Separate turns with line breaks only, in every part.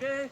오케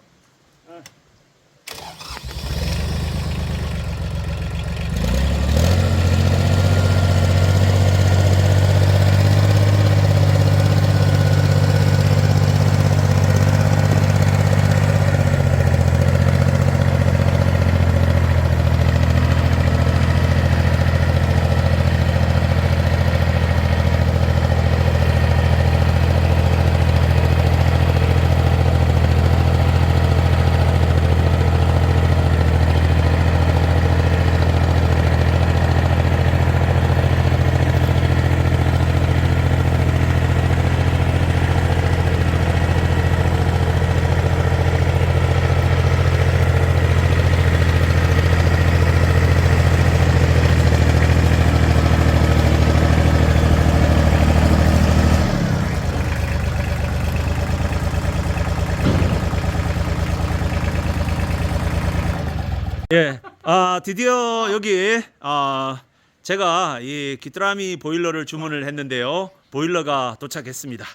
예. 아, 드디어 여기 아, 제가 이 기트라미 보일러를 주문을 했는데요. 보일러가 도착했습니다.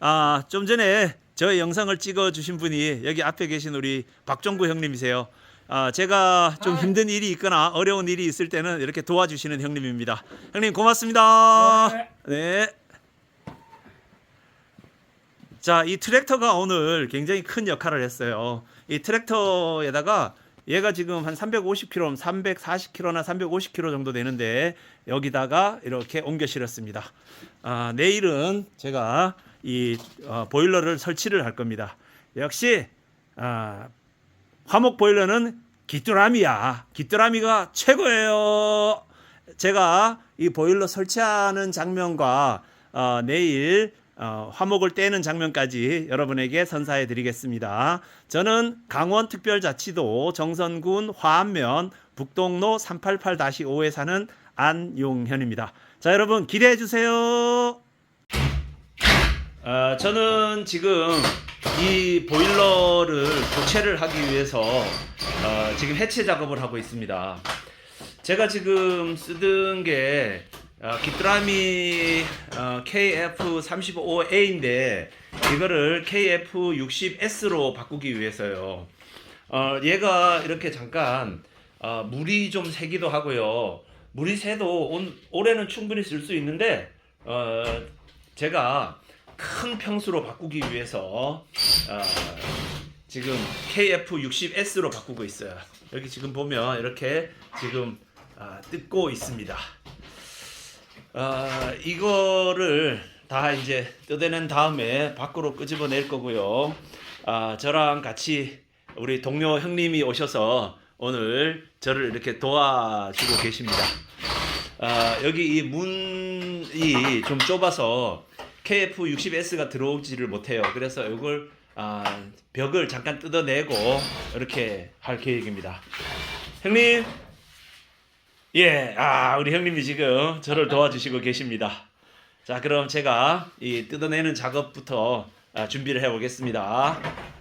아, 좀 전에 저의 영상을 찍어 주신 분이 여기 앞에 계신 우리 박종구 형님이세요. 아, 제가 좀 힘든 일이 있거나 어려운 일이 있을 때는 이렇게 도와주시는 형님입니다. 형님 고맙습니다. 네. 자, 이 트랙터가 오늘 굉장히 큰 역할을 했어요. 이 트랙터에다가 얘가 지금 한 350kg, 340kg나 350kg 정도 되는데 여기다가 이렇게 옮겨 실었습니다. 아, 내일은 제가 이 어, 보일러를 설치를 할 겁니다. 역시 아, 화목 보일러는 기뚜라미야. 기뚜라미가 최고예요. 제가 이 보일러 설치하는 장면과 어, 내일 어, 화목을 떼는 장면까지 여러분에게 선사해 드리겠습니다. 저는 강원특별자치도 정선군 화암면 북동로 388-5에 사는 안용현입니다. 자, 여러분 기대해 주세요. 아, 저는 지금 이 보일러를 교체를 하기 위해서 어, 지금 해체 작업을 하고 있습니다. 제가 지금 쓰던 게 어, 기트라미 어, KF35A인데 이거를 KF60S로 바꾸기 위해서요. 어, 얘가 이렇게 잠깐 어, 물이 좀 새기도 하고요. 물이 새도 온, 올해는 충분히 쓸 수 있는데 어, 제가 큰 평수로 바꾸기 위해서 어, 지금 KF60S로 바꾸고 있어요. 여기 지금 보면 이렇게 지금 아, 뜯고 있습니다. 아, 이거를 다 이제 뜯어낸 다음에 밖으로 끄집어낼 거고요. 아, 저랑 같이 우리 동료 형님이 오셔서 오늘 저를 이렇게 도와주고 계십니다. 아, 여기 이 문이 좀 좁아서 KF60S가 들어오지를 못해요. 그래서 이걸 아, 벽을 잠깐 뜯어내고 이렇게 할 계획입니다. 형님, 예, 아, 우리 형님이 지금 저를 도와주시고 계십니다. 자, 그럼 제가 이 뜯어내는 작업부터 아, 준비를 해보겠습니다.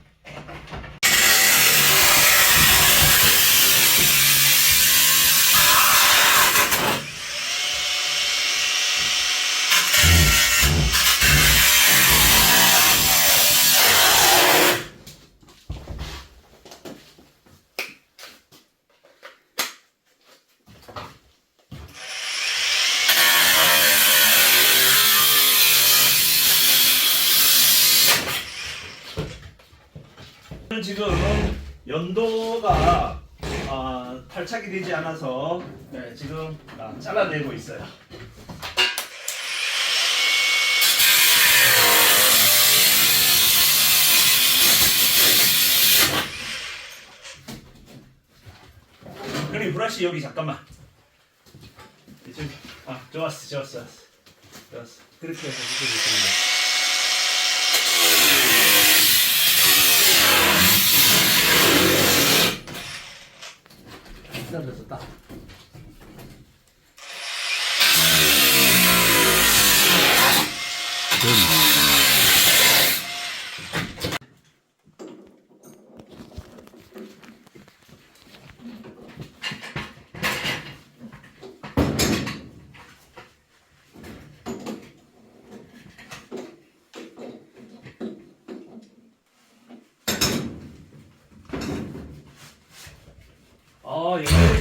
지금 연도가 아, 탈착이 되지 않아서 네, 지금 아, 잘라내고 있어요. 형님 브러쉬 여기 잠깐만. 지금 아 좋았어 좋았어 좋았어 그렇게 해서 이렇게 되시는
기다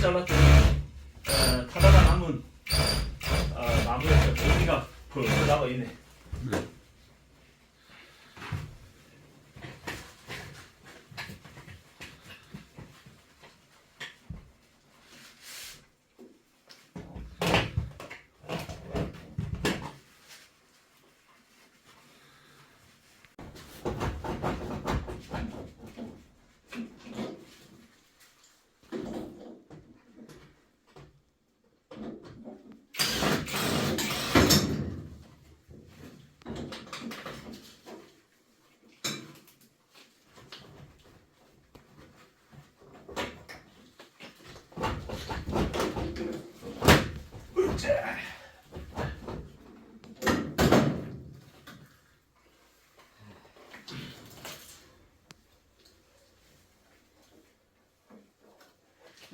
려서 딱.
잘랐던 어, 타다가 남은 어, 나무에서 고기가 펄펄 나고 있네.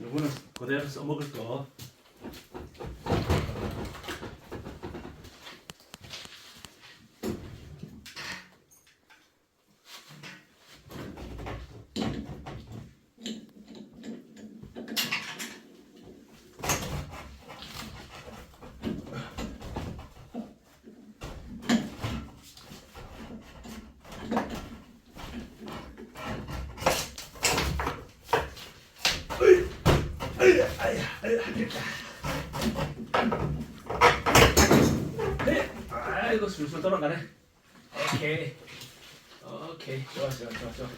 요거는 그대로 써먹을 거. 네. 아이고 술술 돌아가네. 오케이. 오케이. 좋아 좋아 좋아 좋아.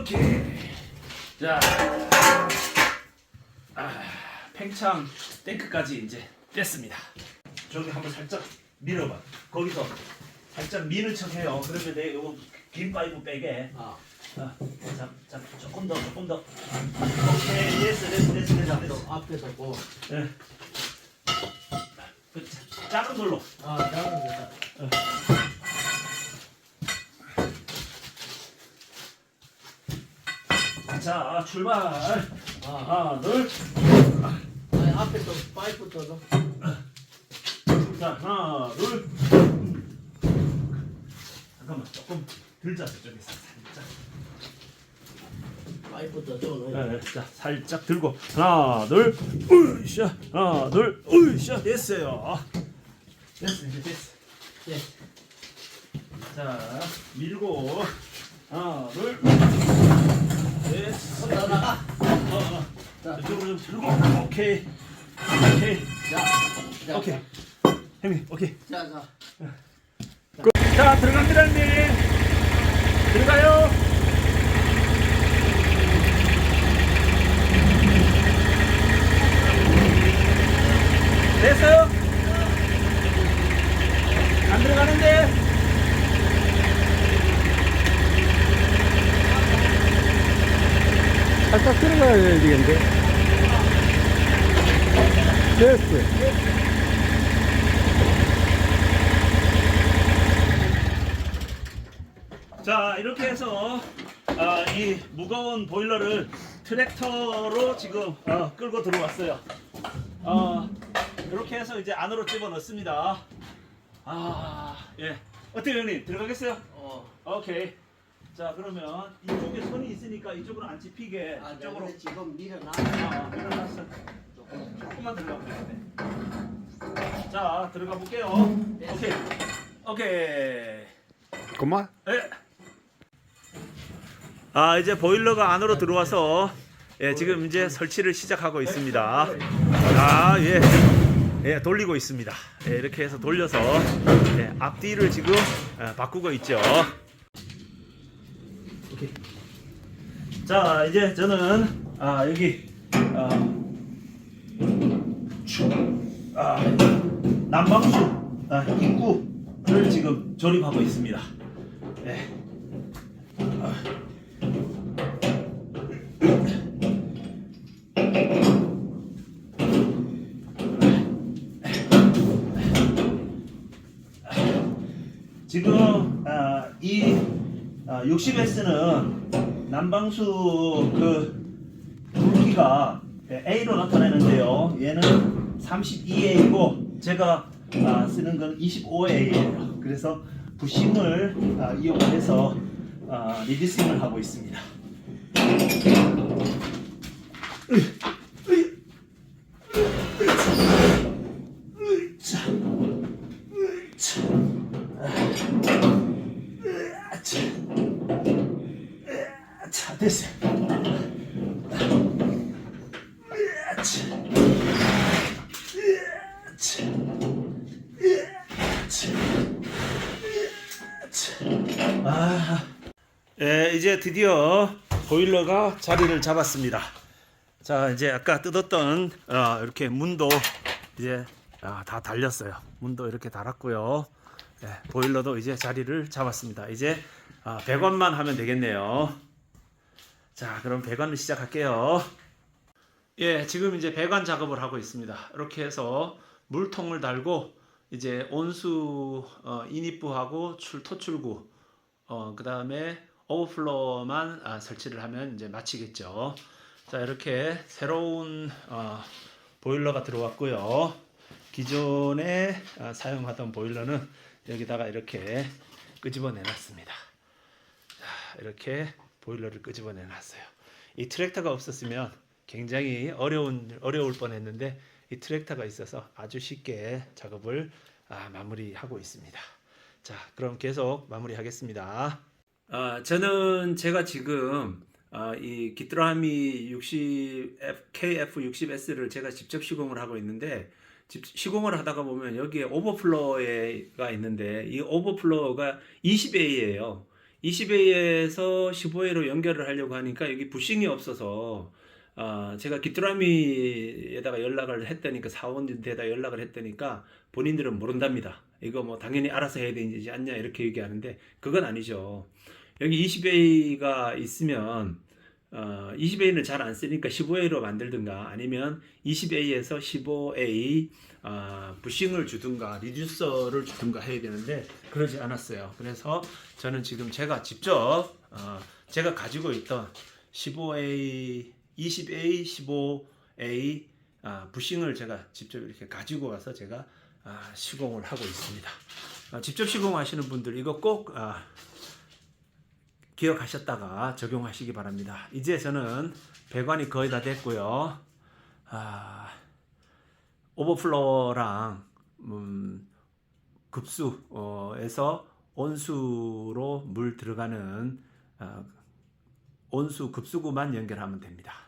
오케이. 자. 아, 팽창 탱크까지 이제 뺐습니다. 저기 한번 살짝 밀어봐. 거기서 살짝 미는 척해요. 그러면 내 요거 긴 파이프 빼게.
아,
자, 자, 자, 조금 더, 조금 더. 오케이, 됐어, 됐어, 됐어, 됐어. 됐어.
또 앞에 서 고.
예. 그 자- 작은 걸로.
아, 나는 됐다.
자, 출발.
아,
하나, 둘.
앞에 또 파이프 떠서.
자, 하나, 둘. 잠깐만, 조금 들자, 저쪽에서. 살짝.
파이프 떠서.
네, 자, 살짝 들고. 하나, 둘. 으쌰. 하나, 둘. 으쌰. 됐어요. 됐어, 이제 됐어.
예.
자, 밀고. 하나, 둘. 됐어.
손 나가.
어, 어.
자.
이쪽으로 좀 들고. 오케이. 오케이.
자, 자,
오케이. 형님, 오케이.
자, 자.
자, 들어갑니다, 형님. 들어가요. 됐어요? 안 들어가는데?
살짝 들어가야 되겠는데. 됐어.
자, 이렇게 해서 아, 이 무거운 보일러를 트랙터로 지금 어, 끌고 들어왔어요. 어, 이렇게 해서 이제 안으로 집어 넣습니다. 아, 예. 어때요, 형님? 들어가겠어요?
어.
오케이. 자, 그러면 이쪽에 선이 있으니까 이쪽으로 안 찝히게
아,
이쪽으로
내가 지금 밀어놔.
아, 일어났어. 조금, 조금만 들어가면 되겠네. 자, 들어가 볼게요. 오케이. 오케이.
그만.
예. 아 이제 보일러가 안으로 들어와서 예, 지금 이제 설치를 시작하고 있습니다. 아 예. 예, 돌리고 있습니다. 예, 이렇게 해서 돌려서 예, 앞뒤를 지금 예, 바꾸고 있죠. 오케이. 자 이제 저는 아 여기 아, 아 난방수 아, 입구를 지금 조립하고 있습니다. 네. 지금 아, 이 아, 60S는 난방수 그 굵기가 A로 나타내는데요. 얘는 32A이고 제가 아, 쓰는 건 25A예요. 그래서 부싱을 아, 이용해서 아, 리디싱을 하고 있습니다. 자, 아, 예, 이제 드디어 보일러가 자리를 잡았습니다. 자, 이제 아까 뜯었던 어, 이렇게 문도 이제 아, 다 달렸어요. 문도 이렇게 달았고요. 예, 보일러도 이제 자리를 잡았습니다. 이제 아, 배관만 하면 되겠네요. 자, 그럼 배관을 시작할게요. 예, 지금 이제 배관 작업을 하고 있습니다. 이렇게 해서 물통을 달고 이제 온수 어, 인입부하고 출 토출구 어, 그 다음에 오버플로어만 아, 설치를 하면 이제 마치겠죠. 자, 이렇게 새로운 어, 보일러가 들어왔고요. 기존에 아, 사용하던 보일러는 여기다가 이렇게 끄집어 내 놨습니다. 자, 이렇게 보일러를 끄집어 내 놨어요. 이 트랙터가 없었으면 굉장히 어려운 어려울 뻔했는데 이 트랙터가 있어서 아주 쉽게 작업을 아, 마무리하고 있습니다. 자, 그럼 계속 마무리하겠습니다. 아, 저는 제가 지금 아, 이 기트라미 60 KF60S를 제가 직접 시공을 하고 있는데 집- 시공을 하다가 보면 여기에 오버플로어가 있는데 이 오버플로어가 20A예요. 20A에서 15A로 연결을 하려고 하니까 여기 부싱이 없어서 아, 제가 기트라미에다가 연락을 했다니까 사원한테다 연락을 했다니까 본인들은 모른답니다. 이거 뭐 당연히 알아서 해야 되지 않냐 이렇게 얘기하는데 그건 아니죠. 여기 20A가 있으면 어, 20A는 잘 안 쓰니까 15A로 만들든가 아니면 20A에서 15A 아, 부싱을 주든가 리듀서를 주든가 해야 되는데 그러지 않았어요. 그래서 저는 지금 제가 직접 어, 제가 가지고 있던 15A, 20A, 15A 아, 부싱을 제가 직접 이렇게 가지고 와서 제가 아, 시공을 하고 있습니다. 아, 직접 시공하시는 분들 이거 꼭 아, 기억하셨다가 적용하시기 바랍니다. 이제 저는 배관이 거의 다 됐고요. 아, 오버플로어랑 음, 급수에서 온수로 물 들어가는 아, 온수 급수구만 연결하면 됩니다.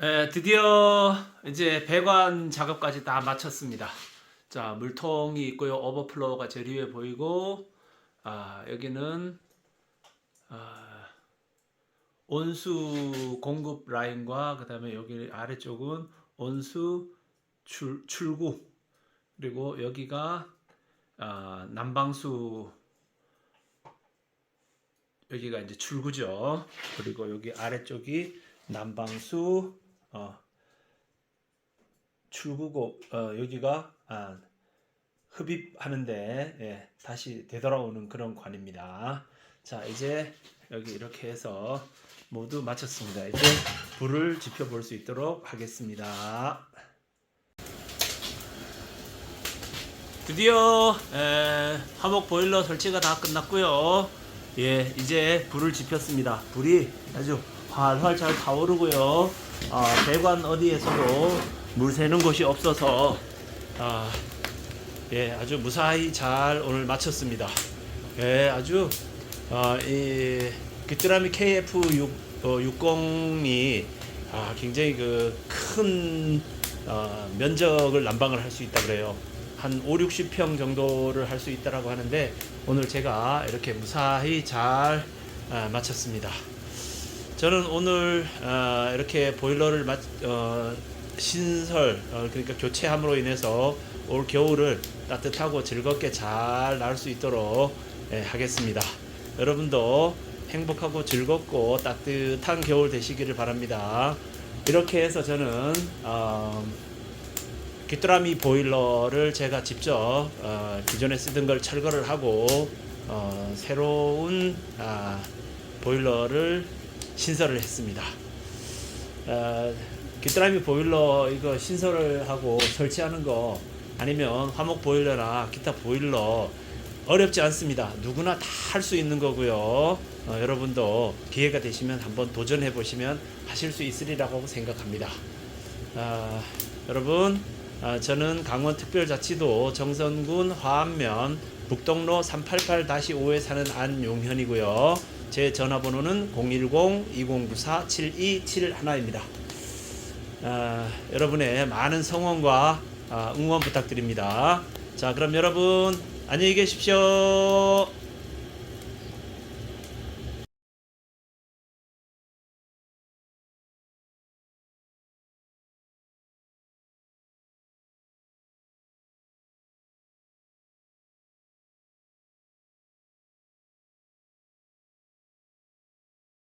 에, 드디어 이제 배관 작업까지 다 마쳤습니다. 자, 물통이 있고요. 오버플로어가 제일 위에 보이고, 아, 여기는 아, 온수 공급 라인과 그 다음에 여기 아래쪽은 온수 출, 출구 그리고 여기가 아, 난방수 여기가 이제 출구죠. 그리고 여기 아래쪽이 난방수 어, 출구고 어, 여기가 아, 흡입하는데 예, 다시 되돌아오는 그런 관입니다. 자 이제 여기 이렇게 해서 모두 마쳤습니다. 이제 불을 지펴볼 수 있도록 하겠습니다. 드디어 에, 화목 보일러 설치가 다 끝났고요. 예, 이제 불을 지폈습니다. 불이 아주 활활 잘 타오르고요. 아, 배관 어디에서도 물 새는 곳이 없어서 아, 예, 아주 무사히 잘 오늘 마쳤습니다. 예, 아주 아, 이 귀뚜라미 KF6 어, 60이 아, 굉장히 그큰 어, 면적을 난방을 할 수 있다 그래요. 한 5, 60평 정도를 할 수 있다라고 하는데 오늘 제가 이렇게 무사히 잘 아, 마쳤습니다. 저는 오늘 아, 이렇게 보일러를 마, 어, 신설 어, 그러니까 교체함으로 인해서 올 겨울을 따뜻하고 즐겁게 잘 나올 수 있도록 예, 하겠습니다. 여러분도 행복하고 즐겁고 따뜻한 겨울 되시기를 바랍니다. 이렇게 해서 저는 어, 귀뚜라미 보일러를 제가 직접 어, 기존에 쓰던 걸 철거를 하고 어, 새로운 아, 보일러를 신설을 했습니다. 어, 귀뚜라미 보일러 이거 신설을 하고 설치하는 거 아니면 화목 보일러나 기타 보일러 어렵지 않습니다. 누구나 다 할 수 있는 거고요. 어, 여러분도 기회가 되시면 한번 도전해 보시면 하실 수 있으리라고 생각합니다. 아, 여러분, 아, 저는 강원특별자치도 정선군 화암면 북동로 388-5에 사는 안용현이고요. 제 전화번호는 010-2094-7271입니다. 아, 여러분의 많은 성원과 아, 응원 부탁드립니다. 자, 그럼 여러분 안녕히 계십시오.